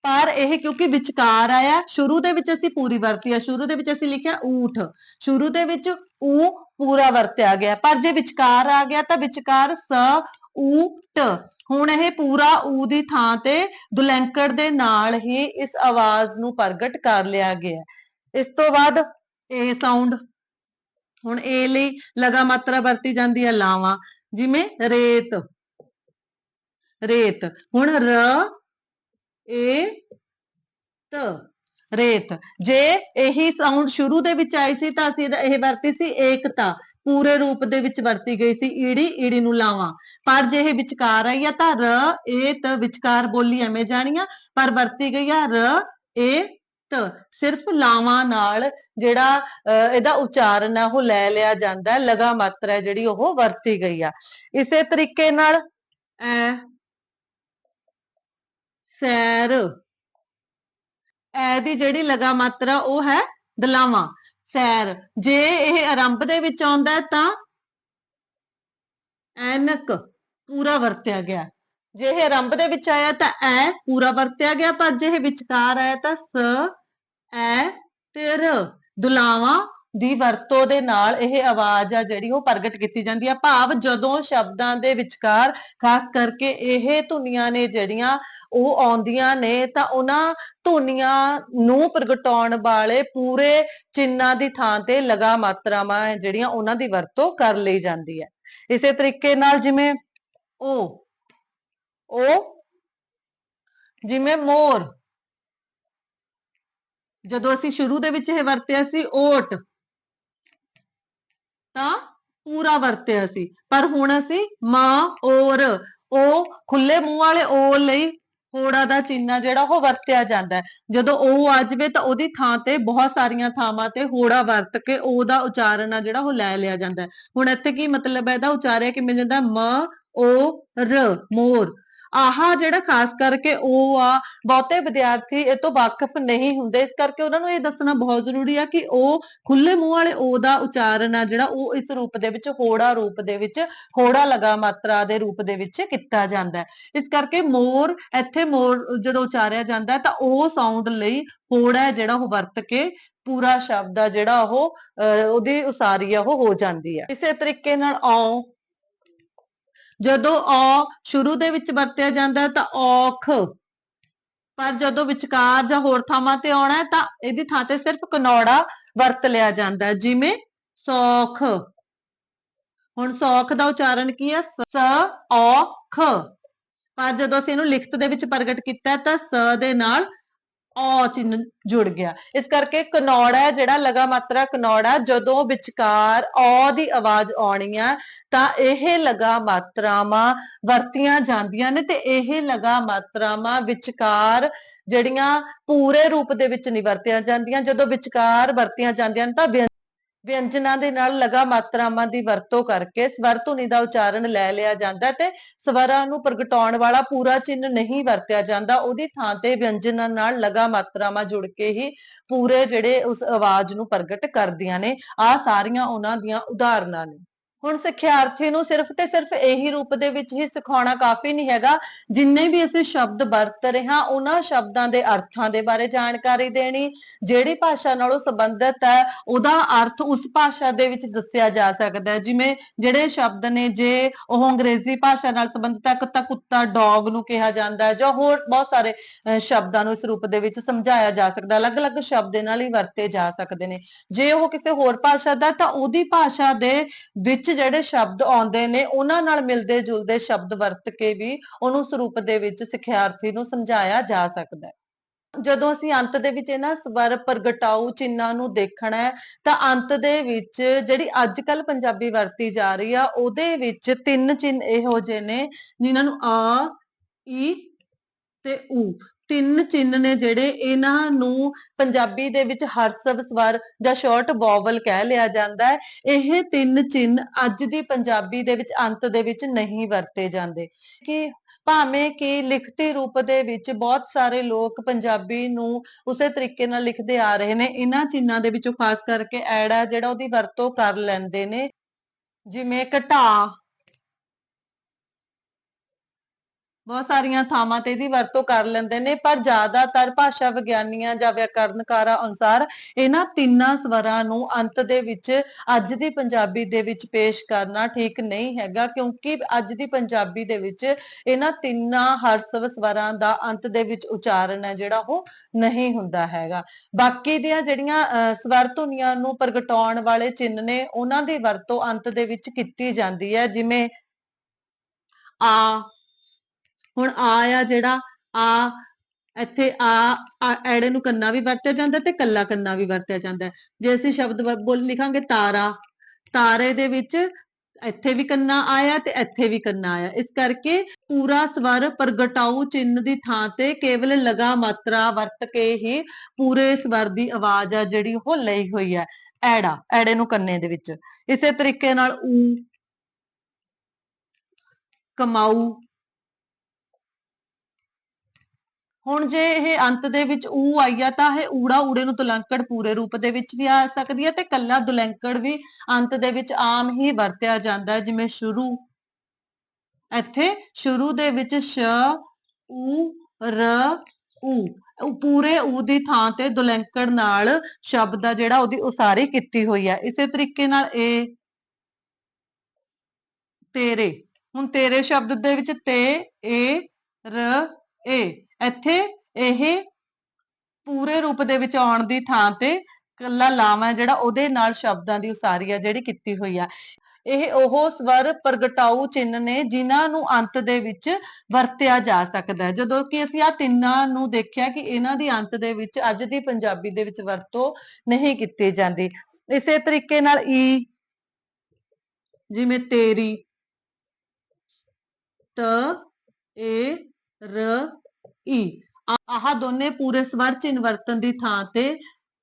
ਪਰ ਇਹ ਕਿਉਂਕਿ ਵਿਚਕਾਰ ਆਇਆ, ਸ਼ੁਰੂ ਦੇ ਵਿੱਚ ਅਸੀਂ ਪੂਰੀ ਵਰਤੀ ਆ, ਸ਼ੁਰੂ ਦੇ ਵਿੱਚ ਅਸੀਂ ਲਿਖਿਆ ਊਠ। ਸ਼ੁਰੂ ਦੇ ਵਿੱਚ ਊ ਪੂਰਾ ਵਰਤਿਆ ਗਿਆ, ਪਰ ਜੇ ਵਿਚਕਾਰ ਆ ਗਿਆ ਤਾਂ ਵਿਚਕਾਰ ਸ ਊ ਹੁਣ ਇਹ ਪੂਰਾ ਊ ਦੀ ਥਾਂ ਤੇ ਦੁਲੈਂਕੜ ਦੇ ਨਾਲ ਹੀ ਇਸ ਆਵਾਜ਼ ਨੂੰ ਪ੍ਰਗਟ ਕਰ ਲਿਆ ਗਿਆ। ਇਸ ਤੋਂ ਬਾਅਦ ਇਹ ਸਾਊਂਡ ਹੁਣ ਇਹ ਲਈ ਲਗਾ ਮਾਤਰਾ ਵਰਤੀ ਜਾਂਦੀ ਹੈ ਲਾਵਾਂ, ਜਿਵੇਂ ਰੇਤ। ਰੇਤ। ਹੁਣ ਰ ਏ ਤ ਰੇਤ। ਜੇ ਇਹੀ ਸਾਊਂਡ ਸ਼ੁਰੂ ਦੇ ਵਿੱਚ ਆਈ ਸੀ ਤਾਂ ਅਸੀਂ ਇਹਦਾ- ਇਹ ਵਰਤੀ ਸੀ ਏਕਤਾ। ਪੂਰੇ ਰੂਪ ਦੇ ਵਿੱਚ ਵਰਤੀ ਗਈ ਸੀ ਈੜੀ ਈੜੀ ਨੂੰ ਲਾਵਾਂ। ਪਰ ਜੇ ਇਹ ਵਿਚਕਾਰ ਆਈ ਆ ਤਾਂ ਰ ਏ ਤ ਵਿਚਕਾਰ ਬੋਲੀ ਐਵੇਂ ਜਾਣੀ ਆ ਪਰ ਵਰਤੀ ਗਈ ਆ ਰ ਏ ਤ। ਸਿਰਫ ਲਾਵਾਂ ਨਾਲ ਜਿਹੜਾ ਅਹ, ਇਹਦਾ ਉਚਾਰਨ ਹੈ ਉਹ ਲੈ ਲਿਆ ਜਾਂਦਾ ਹੈ ਲਗਾ ਮਾਤਰਾ ਜਿਹੜੀ ਉਹ ਵਰਤੀ ਗਈ ਆ। ਇਸੇ ਤਰੀਕੇ ਨਾਲ ਐ ਸੈਰ। ਐ ਦੀ ਜਿਹੜੀ ਲਗਾ ਮਾਤਰਾ ਉਹ ਹੈ ਦਲਾਵਾਂ। ਸੈਰ। ਜੇ ਇਹ ਆਰੰਭ ਦੇ ਵਿੱਚ ਆਉਂਦਾ ਤਾਂ ਐਨਕ ਪੂਰਾ ਵਰਤਿਆ ਗਿਆ। ਜੇ ਇਹ ਆਰੰਭ ਦੇ ਵਿੱਚ ਆਇਆ ਤਾਂ ਐ ਪੂਰਾ ਵਰਤਿਆ ਗਿਆ, ਪਰ ਜੇ ਇਹ ਵਿਚਕਾਰ ਆਇਆ ਤਾਂ ਸ, ਐ ਤੇ ਦੁਲਾਵਾਂ ਦੀ ਵਰਤੋਂ ਦੇ ਨਾਲ ਇਹ ਆਵਾਜ਼ ਆ ਜਿਹੜੀ ਉਹ ਪ੍ਰਗਟ ਕੀਤੀ ਜਾਂਦੀ ਆ। ਭਾਵ ਜਦੋਂ ਸ਼ਬਦਾਂ ਦੇ ਵਿਚਕਾਰ ਖਾਸ ਕਰਕੇ ਇਹ ਧੁਨੀਆਂ ਨੇ ਜਿਹੜੀਆਂ ਉਹ ਆਉਂਦੀਆਂ ਨੇ ਤਾਂ ਉਹਨਾਂ ਧੁਨੀਆਂ ਨੂੰ ਪ੍ਰਗਟਾਉਣ ਵਾਲੇ ਪੂਰੇ ਚਿੰਨਾਂ ਦੀ ਥਾਂ ਤੇ ਲਗਾ ਮਾਤਰਾਵਾਂ ਜਿਹੜੀਆਂ ਉਹਨਾਂ ਦੀ ਵਰਤੋਂ ਕਰ ਲਈ ਜਾਂਦੀ ਹੈ। ਇਸੇ ਤਰੀਕੇ ਨਾਲ ਜਿਵੇਂ ਉਹ ਉਹ ਜਿਵੇਂ ਮੋਰ। ਜਦੋਂ ਅਸੀਂ ਸ਼ੁਰੂ ਦੇ ਵਿੱਚ ਇਹ ਵਰਤਿਆ ਸੀ, ਓਟ। ਤਾਂ ਪੂਰਾ ਵਰਤਿਆ ਸੀ। ਪਰ ਹੁਣ ਅਸੀਂ ਮਾਂ, ਔਰ, ਉਹ ਖੁੱਲੇ ਮੂੰਹ ਵਾਲੇ ਓ ਲਈ ਹੋੜਾ ਦਾ ਚਿੰਨਾ ਜਿਹੜਾ ਉਹ ਵਰਤਿਆ ਜਾਂਦਾ ਜਦੋਂ ਉਹ ਆ ਜਾਵੇ ਤਾਂ ਉਹਦੀ ਥਾਂ ਤੇ ਬਹੁਤ ਸਾਰੀਆਂ ਥਾਵਾਂ ਤੇ ਹੋੜਾ ਵਰਤ ਕੇ ਉਹ ਦਾ ਉਚਾਰਨ ਆ ਜਿਹੜਾ ਉਹ ਲੈ ਲਿਆ ਜਾਂਦਾ ਹੁਣ ਇੱਥੇ ਕੀ ਮਤਲਬ ਹੈ? ਇਹਦਾ ਉਚਾਰਿਆ ਕਿਵੇਂ ਜਾਂਦਾ ਮ ਓ ਰ ਮੋਰ। ਆਹਾ ਜਿਹੜਾ ਖਾਸ ਕਰਕੇ ਉਹ ਆ ਬਹੁਤੇ ਵਿਦਿਆਰਥੀ ਇਹ ਤੋਂ ਵਾਕਿਫ ਨਹੀਂ ਹੁੰਦੇ। ਇਸ ਕਰਕੇ ਉਹਨਾਂ ਨੂੰ ਇਹ ਦੱਸਣਾ ਬਹੁਤ ਜ਼ਰੂਰੀ ਆ ਕਿ ਉਹ ਖੁੱਲੇ ਮੂੰਹ ਵਾਲੇ ਉਹ ਦਾ ਉਚਾਰਨ ਆ ਜਿਹੜਾ ਉਹ ਇਸ ਰੂਪ ਦੇ ਵਿੱਚ ਹੋੜਾ ਰੂਪ ਦੇ ਵਿੱਚ ਹੋੜਾ ਲਗਾ ਮਾਤਰਾ ਦੇ ਰੂਪ ਦੇ ਵਿੱਚ ਕੀਤਾ ਜਾਂਦਾ ਹੈ। ਇਸ ਕਰਕੇ ਮੋਰ ਇੱਥੇ ਮੋਰ ਜਦੋਂ ਉਚਾਰਿਆ ਜਾਂਦਾ ਤਾਂ ਉਹ ਸਾਊਂਡ ਲਈ ਹੋੜਾ ਜਿਹੜਾ ਉਹ ਵਰਤ ਕੇ ਪੂਰਾ ਸ਼ਬਦ ਆ ਜਿਹੜਾ ਉਹ ਅਹ, ਉਹਦੀ ਉਸਾਰੀ ਆ ਉਹ ਹੋ ਜਾਂਦੀ ਹੈ ਇਸੇ ਤਰੀਕੇ ਨਾਲ ਔ ਜਦੋਂ ਔ ਸ਼ੁਰੂ ਦੇ ਵਿੱਚ ਵਰਤਿਆ ਜਾਂਦਾ ਤਾਂ ਔਖ। ਪਰ ਜਦੋਂ ਵਿਚਕਾਰ ਜਾਂ ਹੋਰ ਥਾਵਾਂ ਤੇ ਆਉਣਾ ਤਾਂ ਇਹਦੀ ਥਾਂ ਤੇ ਸਿਰਫ ਕਨੌੜਾ ਵਰਤ ਲਿਆ ਜਾਂਦਾ ਜਿਵੇਂ ਸੌਖ। ਹੁਣ ਸੌਖ ਦਾ ਉਚਾਰਨ ਕੀ ਹੈ? ਸ ਔਖ ਪਰ ਜਦੋਂ ਅਸੀਂ ਇਹਨੂੰ ਲਿਖਤ ਦੇ ਵਿੱਚ ਪ੍ਰਗਟ ਕੀਤਾ ਤਾਂ ਸ ਦੇ ਨਾਲ ਔ ਚਿੰਨ ਜੁੜ ਗਿਆ। ਇਸ ਕਰਕੇ ਕਨੌੜਾ ਜਿਹੜਾ ਲਗਾ ਮਾਤਰਾ ਕਨੌੜਾ ਜਦੋਂ ਵਿਚਕਾਰ ਔ ਦੀ ਆਵਾਜ਼ ਆਉਣੀ ਆ, ਤਾਂ ਇਹ ਲਗਾ ਮਾਤਰਾਵਾਂ ਵਰਤੀਆਂ ਜਾਂਦੀਆਂ ਨੇ ਤੇ ਇਹ ਲਗਾ ਮਾਤਰਾਵਾਂ ਵਿਚਕਾਰ ਜਿਹੜੀਆਂ ਪੂਰੇ ਰੂਪ ਦੇ ਵਿੱਚ ਨਹੀਂ ਵਰਤੀਆਂ ਜਾਂਦੀਆਂ। ਜਦੋਂ ਵਿਚਕਾਰ ਵਰਤੀਆਂ ਜਾਂਦੀਆਂ ਨੇ ਤਾਂ ਵਿਅੰਜਨਾਂ ਦੇ ਨਾਲ ਲਗਾ ਮਾਤਰਾਵਾਂ ਦੀ ਵਰਤੋਂ ਕਰਕੇ ਸਵਰ ਧੁਨੀ ਦਾ ਉਚਾਰਨ ਲੈ ਲਿਆ ਜਾਂਦਾ ਤੇ ਸਵਰਾਂ ਨੂੰ ਪ੍ਰਗਟਾਉਣ ਵਾਲਾ ਪੂਰਾ ਚਿੰਨ ਨਹੀਂ ਵਰਤਿਆ ਜਾਂਦਾ। ਉਹਦੀ ਥਾਂ ਤੇ ਵਿਅੰਜਨਾਂ ਨਾਲ ਲਗਾ ਮਾਤਰਾਵਾਂ ਜੁੜ ਕੇ ਹੀ ਪੂਰੇ ਜਿਹੜੇ ਉਸ ਆਵਾਜ਼ ਨੂੰ ਪ੍ਰਗਟ ਕਰਦੀਆਂ ਨੇ। ਆ ਸਾਰੀਆਂ ਉਹਨਾਂ ਦੀਆਂ ਉਦਾਹਰਨਾਂ ਨੇ। ਹੁਣ ਸਿੱਖਿਆਰਥੀ ਨੂੰ ਸਿਰਫ ਤੇ ਸਿਰਫ ਇਹੀ ਰੂਪ ਦੇ ਵਿੱਚ ਹੀ ਸਿਖਾਉਣਾ ਕਾਫੀ ਨਹੀਂ ਹੈਗਾ। ਜਿੰਨੇ ਵੀ ਅਸੀਂ ਸ਼ਬਦ ਵਰਤ ਰਹੇ ਹਾਂ, ਉਹਨਾਂ ਸ਼ਬਦਾਂ ਦੇ ਅਰਥਾਂ ਦੇ ਬਾਰੇ ਜਾਣਕਾਰੀ ਦੇਣੀ, ਜਿਹੜੀ ਭਾਸ਼ਾ ਨਾਲ ਉਹ ਸੰਬੰਧਿਤ ਹੈ, ਉਹਦਾ ਅਰਥ ਉਸ ਭਾਸ਼ਾ ਦੇ ਵਿੱਚ ਦੱਸਿਆ ਜਾ ਸਕਦਾ ਹੈ। ਜਿਵੇਂ ਜਿਹੜੇ ਸ਼ਬਦ ਨੇ, ਜੇ ਉਹ ਅੰਗਰੇਜ਼ੀ ਭਾਸ਼ਾ ਨਾਲ ਸੰਬੰਧਿਤ ਹੈ ਕੁੱਤਾ ਕੁੱਤਾ, ਡੌਗ ਨੂੰ ਕਿਹਾ ਜਾਂਦਾ ਹੈ, ਜਾਂ ਹੋਰ ਬਹੁਤ ਸਾਰੇ ਸ਼ਬਦਾਂ ਨੂੰ ਇਸ ਰੂਪ ਦੇ ਵਿੱਚ ਸਮਝਾਇਆ ਜਾ ਸਕਦਾ ਅਲੱਗ-ਅਲੱਗ ਸ਼ਬਦ ਨਾਲ ਹੀ ਵਰਤੇ ਜਾ ਸਕਦੇ ਨੇ। ਜੇ ਉਹ ਕਿਸੇ ਹੋਰ ਭਾਸ਼ਾ ਦਾ ਤਾਂ ਉਹਦੀ ਭਾਸ਼ਾ ਦੇ ਵਿੱਚ ਜਿਹੜੇ ਸ਼ਬਦ ਆਉਂਦੇ ਨੇ, ਉਹਨਾਂ ਨਾਲ ਮਿਲਦੇ ਜੁਲਦੇ ਸ਼ਬਦ ਵਰਤ ਕੇ ਵੀ ਉਹਨੂੰ ਉਸ ਦੇ ਵਿੱਚ ਸਿੱਖਿਆਰਥੀ ਨੂੰ ਸਮਝਾਇਆ ਜਾ ਸਕਦਾ ਹੈ। ਜਦੋਂ ਅਸੀਂ ਅੰਤ ਦੇ ਵਿੱਚ ਇਹਨਾਂ ਸਵਰ ਪ੍ਰਗਟਾਊ ਚਿੰਨਾਂ ਨੂੰ ਦੇਖਣਾ ਹੈ, ਤਾਂ ਅੰਤ ਦੇ ਵਿੱਚ ਜਿਹੜੀ ਅੱਜ ਕੱਲ ਪੰਜਾਬੀ ਵਰਤੀ ਜਾ ਰਹੀ ਆ, ਉਹਦੇ ਵਿੱਚ ਤਿੰਨ ਚਿੰਨ੍ਹ ਇਹੋ ਜਿਹੇ ਨੇ, ਜਿਨ੍ਹਾਂ ਨੂੰ ਆ, ਈ ਤੇ ਊ ਤਿੰਨ ਚਿੰਨ੍ਹ ਨੇ ਜਿਹੜੇ ਇਹਨਾਂ ਨੂੰ ਪੰਜਾਬੀ ਦੇ ਵਿੱਚ ਹਰਸਵ ਸਵਰ ਜਾਂ ਸ਼ਾਰਟ ਵੋਵਲ ਕਹਿ ਲਿਆ ਜਾਂਦਾ ਹੈ। ਇਹ ਤਿੰਨ ਚਿੰਨ੍ਹ ਅੱਜ ਦੀ ਪੰਜਾਬੀ ਦੇ ਵਿੱਚ ਅੰਤ ਦੇ ਵਿੱਚ ਨਹੀਂ ਵਰਤੇ ਜਾਂਦੇ। ਕਿ ਭਾਵੇਂ ਕਿ ਲਿਖਤੀ ਰੂਪ ਦੇ ਵਿੱਚ ਬਹੁਤ ਸਾਰੇ ਲੋਕ ਪੰਜਾਬੀ ਨੂੰ ਉਸੇ ਤਰੀਕੇ ਨਾਲ ਲਿਖਦੇ ਆ ਰਹੇ ਨੇ, ਇਹਨਾਂ ਚਿੰਨ੍ਹਾਂ ਦੇ ਵਿੱਚੋਂ ਖਾਸ ਕਰਕੇ ਐੜਾ ਜਿਹੜਾ ਉਹਦੀ ਵਰਤੋਂ ਕਰ ਲੈਂਦੇ ਨੇ। ਜਿਵੇਂ ਘਟਾ ਬਹੁਤ ਸਾਰੀਆਂ ਥਾਵਾਂ ਤੇ ਇਹਦੀ ਵਰਤੋਂ ਕਰ ਲੈਂਦੇ ਨੇ ਪਰ ਜ਼ਿਆਦਾਤਰ ਭਾਸ਼ਾ ਵਿਗਿਆਨੀਆਂ ਜਾਂ ਵਿਆਕਰਨਕਾਰਾਂ ਅਨੁਸਾਰ ਇਹਨਾਂ ਤਿੰਨਾਂ ਸਵਰਾਂ ਨੂੰ ਅੰਤ ਦੇ ਵਿੱਚ ਅੱਜ ਦੀ ਪੰਜਾਬੀ ਦੇ ਵਿੱਚ ਪੇਸ਼ ਕਰਨਾ ਠੀਕ ਨਹੀਂ ਹੈਗਾ ਕਿਉਂਕਿ ਅੱਜ ਦੀ ਪੰਜਾਬੀ ਦੇ ਵਿੱਚ ਇਹਨਾਂ ਤਿੰਨਾਂ ਹਰਸਵ ਸਵਰਾਂ ਦਾ ਅੰਤ ਦੇ ਵਿੱਚ ਉਚਾਰਨ ਹੈ ਜਿਹੜਾ ਉਹ ਨਹੀਂ ਹੁੰਦਾ ਹੈਗਾ। ਬਾਕੀ ਦੀਆਂ ਜਿਹੜੀਆਂ ਅਹ, ਸਵਰ ਧੁਨੀਆਂ ਨੂੰ ਪ੍ਰਗਟਾਉਣ ਵਾਲੇ ਚਿੰਨ੍ਹ ਨੇ ਉਹਨਾਂ ਦੀ ਵਰਤੋਂ ਅੰਤ ਦੇ ਵਿੱਚ ਕੀਤੀ ਜਾਂਦੀ ਹੈ ਜਿਵੇਂ ਆ ਹੁਣ ਆ ਆ ਜਿਹੜਾ ਆ, ਇੱਥੇ ਆ ਐੜੇ ਨੂੰ ਕੰਨਾ ਵੀ ਵਰਤਿਆ ਜਾਂਦਾ ਤੇ ਕੱਲਾ ਕੰਨਾ ਵੀ ਵਰਤਿਆ ਜਾਂਦਾ ਜੇ ਅਸੀਂ ਸ਼ਬਦ ਬੋਲ, ਲਿਖਾਂਗੇ ਤਾਰਾ। ਤਾਰੇ ਦੇ ਵਿੱਚ ਇੱਥੇ ਵੀ ਕੰਨਾ ਆਇਆ ਤੇ ਇੱਥੇ ਵੀ ਕੰਨਾ ਆਇਆ। ਇਸ ਕਰਕੇ ਪੂਰਾ ਸਵਰ ਪ੍ਰਗਟਾਊ ਚਿੰਨ੍ਹ ਦੀ ਥਾਂ ਤੇ ਕੇਵਲ ਲਗਾ ਮਾਤਰਾ ਵਰਤ ਕੇ ਹੀ ਪੂਰੇ ਸਵਰ ਦੀ ਆਵਾਜ਼ ਆ ਜਿਹੜੀ ਉਹ ਲਈ ਹੋਈ ਹੈ, ਐੜਾ, ਐੜੇ ਨੂੰ ਕੰਨੇ ਦੇ ਵਿੱਚ। ਇਸੇ ਤਰੀਕੇ ਨਾਲ ਊ, ਕਮਾਊ ਹੁਣ ਜੇ ਇਹ ਅੰਤ ਦੇ ਵਿੱਚ ਊ ਆਈ ਆ ਤਾਂ ਇਹ ਊੜਾ ਊੜੇ ਨੂੰ ਦੁਲੰਕੜ ਪੂਰੇ ਰੂਪ ਦੇ ਵਿੱਚ ਵੀ ਆ ਸਕਦੀ ਹੈ ਤੇ ਕੱਲਾ ਦੁਲੰਕੜ ਵੀ ਅੰਤ ਦੇ ਵਿੱਚ ਆਮ ਹੀ ਵਰਤਿਆ ਜਾਂਦਾ ਹੈ, ਜਿਵੇਂ ਸ਼ੁਰੂ। ਇੱਥੇ ਸ਼ੁਰੂ ਦੇ ਵਿੱਚ ਸ਼, ਊ, ਰ, ਊ। ਪੂਰੇ ਊ ਦੀ ਥਾਂ ਤੇ ਦੁਲੰਕੜ ਨਾਲ ਸ਼ਬਦ ਆ ਜਿਹੜਾ ਉਹਦੀ ਉਸਾਰੀ ਕੀਤੀ ਹੋਈ ਹੈ ਇਸੇ ਤਰੀਕੇ ਨਾਲ ਇਹ ਤੇਰੇ। ਹੁਣ ਤੇਰੇ ਸ਼ਬਦ ਦੇ ਵਿੱਚ ਤੇ, ਏ, ਰ, ਏ। ਇੱਥੇ ਇਹ ਪੂਰੇ ਰੂਪ ਦੇ ਵਿੱਚ ਆਉਣ ਦੀ ਥਾਂ ਤੇ ਕੱਲਾ ਲਾਵਾਂ ਜਿਹੜਾ ਉਹਦੇ ਨਾਲ ਸ਼ਬਦਾਂ ਦੀ ਉਸਾਰੀ ਆ ਜਿਹੜੀ ਕੀਤੀ ਹੋਈ ਆ। ਇਹ ਉਹ ਸਵਰ ਪ੍ਰਗਟਾਊ ਚਿੰਨ੍ਹ ਨੇ, ਜਿਨ੍ਹਾਂ ਨੂੰ ਅੰਤ ਦੇ ਵਿੱਚ ਵਰਤਿਆ ਜਾ ਸਕਦਾ ਹੈ। ਜਦੋਂ ਕਿ ਅਸੀਂ ਆ ਤਿੰਨਾਂ ਨੂੰ ਦੇਖਿਆ ਕਿ ਇਹਨਾਂ ਦੀ ਅੰਤ ਦੇ ਵਿੱਚ, ਅੱਜ ਦੀ ਪੰਜਾਬੀ ਦੇ ਵਿੱਚ ਵਰਤੋਂ ਨਹੀਂ ਕੀਤੀ ਜਾਂਦੀ। ਇਸੇ ਤਰੀਕੇ ਨਾਲ ਈ, ਜਿਵੇਂ ਤੇਰੀ, ਤ, ਏ, ਰ ਈ। ਆਹ ਦੋਨੇ ਪੂਰੇ ਸਵਰ ਚਿੰਨ ਵਰਤਨ ਦੀ ਥਾਂ ਤੇ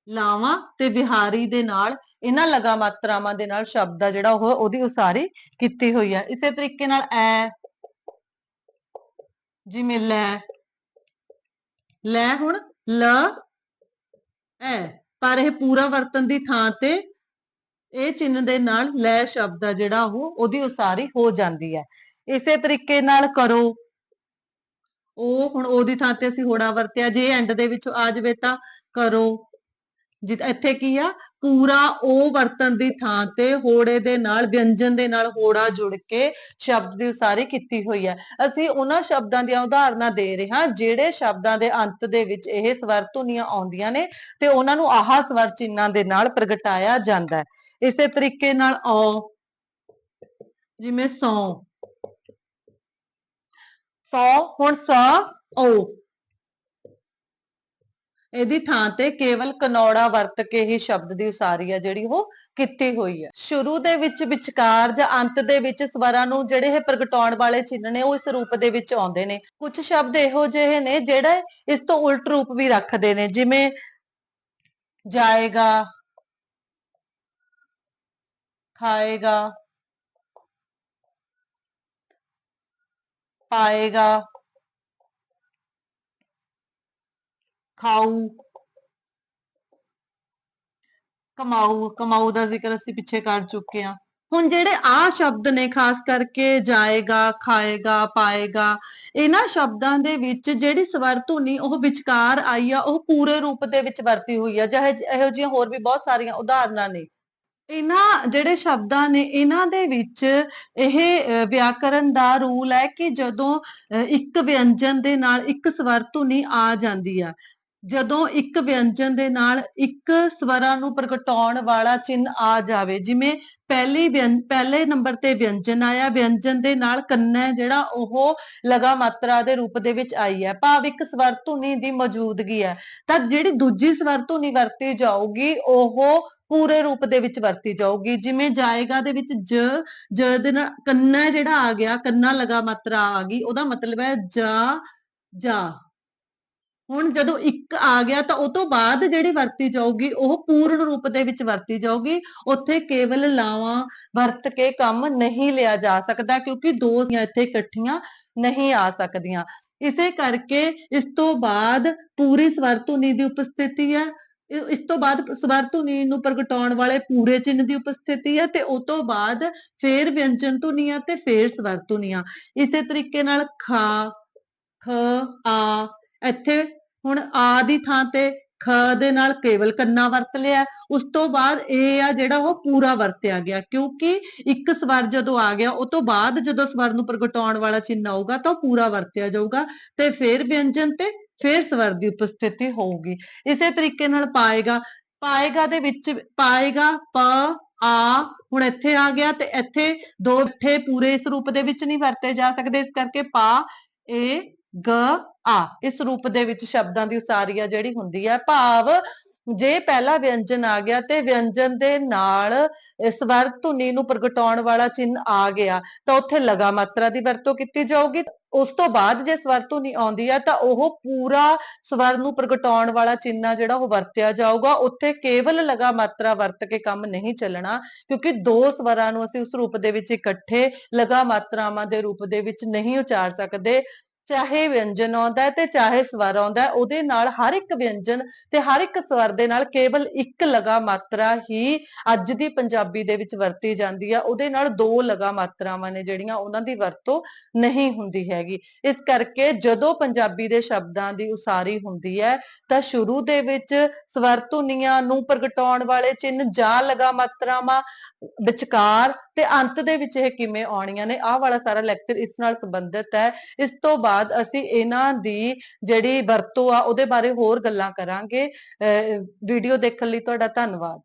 ਲਾਵਾਂ ਤੇ ਵਿਹਾਰੀ ਦੇ ਨਾਲ, ਇਹਨਾਂ ਲਗਾ ਮਾਤਰਾਵਾਂ ਦੇ ਨਾਲ ਸ਼ਬਦ ਆ ਜਿਹੜਾ ਉਹ, ਉਹਦੀ ਉਸਾਰੀ ਕੀਤੀ ਹੋਈ ਹੈ ਇਸੇ ਤਰੀਕੇ ਨਾਲ ਐ, ਜਿਵੇਂ ਲੈ ਲੈ ਹੁਣ, ਲ, ਐ। ਪਰ ਇਹ ਪੂਰਾ ਵਰਤਨ ਦੀ ਥਾਂ ਤੇ ਇਹ ਚਿੰਨ੍ਹ ਦੇ ਨਾਲ ਲੈ ਸ਼ਬਦ ਆ ਜਿਹੜਾ ਉਹ, ਉਹਦੀ ਉਸਾਰੀ ਹੋ ਜਾਂਦੀ ਹੈ ਇਸੇ ਤਰੀਕੇ ਨਾਲ ਕਰੋ। ਉਹ ਹੁਣ ਉਹਦੀ ਥਾਂ ਤੇ ਅਸੀਂ ਹੋੜਾ ਵਰਤਿਆ, ਜੇ ਐਂਡ ਦੇ ਵਿੱਚ ਆ ਜਾਵੇ ਤਾਂ ਕਰੋ। ਜਿ ਇੱਥੇ ਕੀ ਆ? ਪੂਰਾ ਉਹ ਵਰਤਣ ਦੀ ਥਾਂ ਤੇ ਹੋੜੇ ਦੇ ਨਾਲ, ਵਿਅੰਜਨ ਦੇ ਨਾਲ ਹੋੜਾ ਜੁੜ ਕੇ ਸ਼ਬਦ ਦੀ ਉਸਾਰੀ ਕੀਤੀ ਹੋਈ ਹੈ ਅਸੀਂ ਉਹਨਾਂ ਸ਼ਬਦਾਂ ਦੀਆਂ ਉਦਾਹਰਨਾਂ ਦੇ ਰਹੇ ਹਾਂ, ਜਿਹੜੇ ਸ਼ਬਦਾਂ ਦੇ ਅੰਤ ਦੇ ਵਿੱਚ ਇਹ ਸਵਰ ਧੁਨੀਆਂ ਆਉਂਦੀਆਂ ਨੇ ਤੇ ਉਹਨਾਂ ਨੂੰ ਆਹ ਸਵਰ ਚਿੰਨਾਂ ਦੇ ਨਾਲ ਪ੍ਰਗਟਾਇਆ ਜਾਂਦਾ ਹੈ। ਇਸੇ ਤਰੀਕੇ ਨਾਲ ਔ ਜਿਵੇਂ ਸੌ। ਸੌ, ਹੁਣ ਸ ਓ ਇਹਦੀ ਥਾਂ ਤੇ ਕੇਵਲ ਕਨੌੜਾ ਵਰਤ ਕੇ ਹੀ ਸ਼ਬਦ ਦੀ ਉਸਾਰੀ ਆ, ਜਿਹੜੀ ਉਹ ਕੀਤੀ ਹੋਈ ਹੈ ਸ਼ੁਰੂ ਦੇ ਵਿੱਚ ਵਿਚਕਾਰ ਜਾਂ ਅੰਤ ਦੇ ਵਿੱਚ ਸਵਰਾਂ ਨੂੰ ਜਿਹੜੇ ਇਹ ਪ੍ਰਗਟਾਉਣ ਵਾਲੇ ਚਿੰਨ੍ਹ ਨੇ, ਉਹ ਇਸ ਰੂਪ ਦੇ ਵਿੱਚ ਆਉਂਦੇ ਨੇ। ਕੁਝ ਸ਼ਬਦ ਇਹੋ ਜਿਹੇ ਨੇ, ਜਿਹੜਾ ਇਸ ਤੋਂ ਉਲਟ ਰੂਪ ਵੀ ਰੱਖਦੇ ਨੇ, ਜਿਵੇਂ ਜਾਏਗਾ, ਖਾਏਗਾ ਪਾਏਗਾ ਖਾਊ। ਕਮਾਊ ਕਮਾਊ ਦਾ ਜ਼ਿਕਰ ਅਸੀਂ ਪਿੱਛੇ ਕਰ ਚੁੱਕੇ ਹਾਂ। ਹੁਣ ਜਿਹੜੇ ਆ ਸ਼ਬਦ ਨੇ, ਖਾਸ ਕਰਕੇ ਜਾਏਗਾ, ਖਾਏਗਾ, ਪਾਏਗਾ, ਇਹਨਾਂ ਸ਼ਬਦਾਂ ਦੇ ਵਿੱਚ ਜਿਹੜੀ ਸਵਰ ਧੁਨੀ, ਉਹ ਵਿਚਕਾਰ ਆਈ ਆ, ਉਹ ਪੂਰੇ ਰੂਪ ਦੇ ਵਿੱਚ ਵਰਤੀ ਹੋਈ ਆ। ਚਾਹੇ ਇਹੋ ਜਿਹੀਆਂ ਹੋਰ ਵੀ ਬਹੁਤ ਸਾਰੀਆਂ ਉਦਾਹਰਨਾਂ ਨੇ। ਇਹਨਾਂ ਜਿਹੜੇ ਸ਼ਬਦਾਂ ਨੇ, ਇਹਨਾਂ ਦੇ ਵਿੱਚ ਇਹ ਵਿਆਕਰਨ ਦਾ ਰੂਲ ਹੈ ਕਿ ਜਦੋਂ ਇੱਕ ਵਿਅੰਜਨ ਦੇ ਨਾਲ ਇੱਕ ਸਵਰ ਧੁਨੀ ਆ ਜਾਂਦੀ ਆ। ਜਦੋਂ ਇੱਕ ਵਿਅੰਜਨ ਦੇ ਨਾਲ ਇੱਕ ਸਵਰਾਂ ਨੂੰ ਪ੍ਰਗਟਾਉਣ ਵਾਲਾ ਚਿੰਨ ਆ ਜਾਵੇ, ਜਿਵੇਂ ਪਹਿਲੀ ਵਿਅੰ- ਪਹਿਲੇ ਨੰਬਰ ਤੇ ਵਿਅੰਜਨ ਆਇਆ, ਵਿਅੰਜਨ ਦੇ ਨਾਲ ਕੰਨਾ ਜਿਹੜਾ, ਉਹ ਲਗਾ ਮਾਤਰਾ ਦੇ ਰੂਪ ਦੇ ਵਿੱਚ ਆਈ ਹੈ। ਭਾਵ ਇੱਕ ਸਵਰ ਧੁਨੀ ਦੀ ਮੌਜੂਦਗੀ ਹੈ। ਤਾਂ ਜਿਹੜੀ ਦੂਜੀ ਸਵਰ ਧੁਨੀ ਵਰਤੀ ਜਾਊਗੀ, ਉਹ ਪੂਰੇ ਰੂਪ ਦੇ ਵਿੱਚ ਵਰਤੀ ਜਾਊਗੀ। ਜਿਵੇਂ ਜਾਏਗਾ ਦੇ ਵਿੱਚ ਜ ਜ ਦੇ ਨਾਲ ਕੰਨਾ ਜਿਹੜਾ ਆ ਗਿਆ, ਕੰਨਾ ਲਗਾ ਮਾਤਰਾ ਆ ਗਈ, ਉਹਦਾ ਮਤਲਬ ਹੈ ਜਾ ਜਾ। ਹੁਣ ਜਦੋਂ ਇੱਕ ਆ ਗਿਆ ਤਾਂ ਉਹ ਤੋਂ ਬਾਅਦ ਜਿਹੜੀ ਵਰਤੀ ਜਾਊਗੀ, ਉਹ ਪੂਰਨ ਰੂਪ ਦੇ ਵਿੱਚ ਵਰਤੀ ਜਾਊਗੀ। ਉੱਥੇ ਕੇਵਲ ਲਾਵਾਂ ਵਰਤ ਕੇ ਕੰਮ ਨਹੀਂ ਲਿਆ ਜਾ ਸਕਦਾ, ਕਿਉਂਕਿ ਦੋ ਦੀਆਂ ਇੱਥੇ ਇਕੱਠੀਆਂ ਨਹੀਂ ਆ ਸਕਦੀਆਂ। ਇਸੇ ਕਰਕੇ ਇਸ ਤੋਂ ਬਾਅਦ ਪੂਰੀ ਸਵਰ ਧੁਨੀ ਦੀ ਉਪਸਥਿਤੀ ਹੈ। ਇਸ ਤੋਂ ਬਾਅਦ ਸਵਰ ਧੁਨੀ ਨੂੰ ਪ੍ਰਗਟਾਉਣ ਵਾਲੇ ਪੂਰੇ ਚਿੰਨ੍ਹ ਦੀ ਉਪਸਥਿਤੀ ਹੈ ਤੇ ਉਸ ਤੋਂ ਬਾਅਦ ਫੇਰ ਵਿਅੰਜਨ ਧੁਨੀਆਂ ਤੇ ਫੇਰ ਸਵਰ ਧੁਨੀਆਂ। ਇਸੇ ਤਰੀਕੇ ਨਾਲ ਖਾ, ਖ, ਆ, ਇੱਥੇ ਹੁਣ ਆ ਦੀ ਥਾਂ ਤੇ ਖ ਦੇ ਨਾਲ ਕੇਵਲ ਕੰਨਾ ਵਰਤ ਲਿਆ। ਉਸ ਤੋਂ ਬਾਅਦ ਇਹ ਆ ਜਿਹੜਾ ਉਹ ਪੂਰਾ ਵਰਤਿਆ ਗਿਆ, ਕਿਉਂਕਿ ਇੱਕ ਸਵਰ ਜਦੋਂ ਆ ਗਿਆ, ਉਹ ਤੋਂ ਬਾਅਦ ਜਦੋਂ ਸਵਰ ਨੂੰ ਪ੍ਰਗਟਾਉਣ ਵਾਲਾ ਚਿੰਨ੍ਹ ਆਊਗਾ ਤਾਂ ਉਹ ਪੂਰਾ ਵਰਤਿਆ ਜਾਊਗਾ ਤੇ ਫਿਰ ਵਿਅੰਜਨ ਤੇ ਫੇਰ ਸਵਰ ਦੀ ਉਪਸਥਿਤੀ ਹੋਊਗੀ। ਇਸੇ ਤਰੀਕੇ ਨਾਲ ਪਾਏਗਾ ਪਾਏਗਾ ਦੇ ਵਿੱਚ, ਪਾਏਗਾ ਪ, ਆ, ਹੁਣ ਇੱਥੇ ਆ ਗਿਆ ਤੇ ਇੱਥੇ ਦੋ ਠੇ ਪੂਰੇ ਇਸ ਰੂਪ ਦੇ ਵਿੱਚ ਨਹੀਂ ਵਰਤੇ ਜਾ ਸਕਦੇ, ਇਸ ਕਰਕੇ ਪਾ, ਏ, ਗ, ਆ। ਇਸ ਰੂਪ ਦੇ ਵਿੱਚ ਸ਼ਬਦਾਂ ਦੀ ਉਸਾਰੀ ਆ ਜਿਹੜੀ ਹੁੰਦੀ ਹੈ ਭਾਵ, ਜੇ ਪਹਿਲਾ ਵਿਅੰਜਨ ਆ ਗਿਆ ਤੇ ਵਿਅੰਜਨ ਦੇ ਨਾਲ ਸਵਰ ਧੁਨੀ ਨੂੰ ਪ੍ਰਗਟਾਉਣ ਵਾਲਾ ਚਿੰਨ੍ਹ ਆ ਗਿਆ, ਤਾਂ ਉੱਥੇ ਲਗਾ ਮਾਤਰਾ ਦੀ ਵਰਤੋਂ ਕੀਤੀ ਜਾਊਗੀ। ਉਸ ਤੋਂ ਬਾਅਦ ਜੇ ਸਵਰ ਧੁਨੀ ਆਉਂਦੀ ਹੈ ਤਾਂ ਉਹ ਪੂਰਾ ਸਵਰ ਨੂੰ ਪ੍ਰਗਟਾਉਣ ਵਾਲਾ ਚਿੰਨਾ ਜਿਹੜਾ ਉਹ ਵਰਤਿਆ ਜਾਊਗਾ। ਉੱਥੇ ਕੇਵਲ ਲਗਾ ਮਾਤਰਾ ਵਰਤ ਕੇ ਕੰਮ ਨਹੀਂ ਚੱਲਣਾ, ਕਿਉਂਕਿ ਦੋ ਸਵਰਾਂ ਨੂੰ ਅਸੀਂ ਉਸ ਰੂਪ ਦੇ ਵਿੱਚ ਇਕੱਠੇ ਲਗਾ ਮਾਤਰਾਵਾਂ ਦੇ ਰੂਪ ਦੇ ਵਿੱਚ ਨਹੀਂ ਉਚਾਰ ਸਕਦੇ। ਚਾਹੇ ਵਿਅੰਜਨ ਆਉਂਦਾ ਹੈ ਤੇ ਚਾਹੇ ਸਵਰ ਆਉਂਦਾ ਹੈ, ਉਹਦੇ ਨਾਲ ਹਰ ਇੱਕ ਵਿਅੰਜਨ ਤੇ ਹਰ ਇੱਕ ਸਵਰ ਦੇ ਨਾਲ ਕੇਵਲ ਇੱਕ ਲਗਾ ਮਾਤਰਾ ਹੀ ਅੱਜ ਦੀ ਪੰਜਾਬੀ ਦੇ ਵਿੱਚ ਵਰਤੀ ਜਾਂਦੀ ਆ। ਉਹਦੇ ਨਾਲ ਦੋ ਲਗਾ ਮਾਤਰਾਵਾਂ ਨੇ ਜਿਹੜੀਆਂ ਉਹਨਾਂ ਦੀ ਵਰਤੋਂ ਨਹੀਂ ਹੁੰਦੀ ਹੈਗੀ। ਇਸ ਕਰਕੇ ਜਦੋਂ ਪੰਜਾਬੀ ਦੇ ਸ਼ਬਦਾਂ ਦੀ ਉਸਾਰੀ ਹੁੰਦੀ ਹੈ, ਤਾਂ ਸ਼ੁਰੂ ਦੇ ਵਿੱਚ ਸਵਰ ਧੁਨੀਆਂ ਨੂੰ ਪ੍ਰਗਟਾਉਣ ਵਾਲੇ ਚਿੰਨ੍ਹ ਜਾਂ ਲਗਾ ਮਾਤਰਾਵਾਂ ਵਿਚਕਾਰ ਤੇ ਅੰਤ ਦੇ ਵਿੱਚ ਇਹ ਕਿਵੇਂ ਆਉਣੀਆਂ ਨੇ? ਆਹ ਵਾਲਾ ਸਾਰਾ ਲੈਕਚਰ ਇਸ ਨਾਲ ਸੰਬੰਧਿਤ ਹੈ। ਇਸ ਤੋਂ ਬਾਅਦ ਅਸੀਂ ਇਹਨਾਂ ਦੀ ਜਿਹੜੀ ਵਰਤੋਂ ਆ, ਉਹਦੇ ਬਾਰੇ ਹੋਰ ਗੱਲਾਂ ਕਰਾਂਗੇ। ਵੀਡੀਓ ਦੇਖਣ ਲਈ ਤੁਹਾਡਾ ਧੰਨਵਾਦ।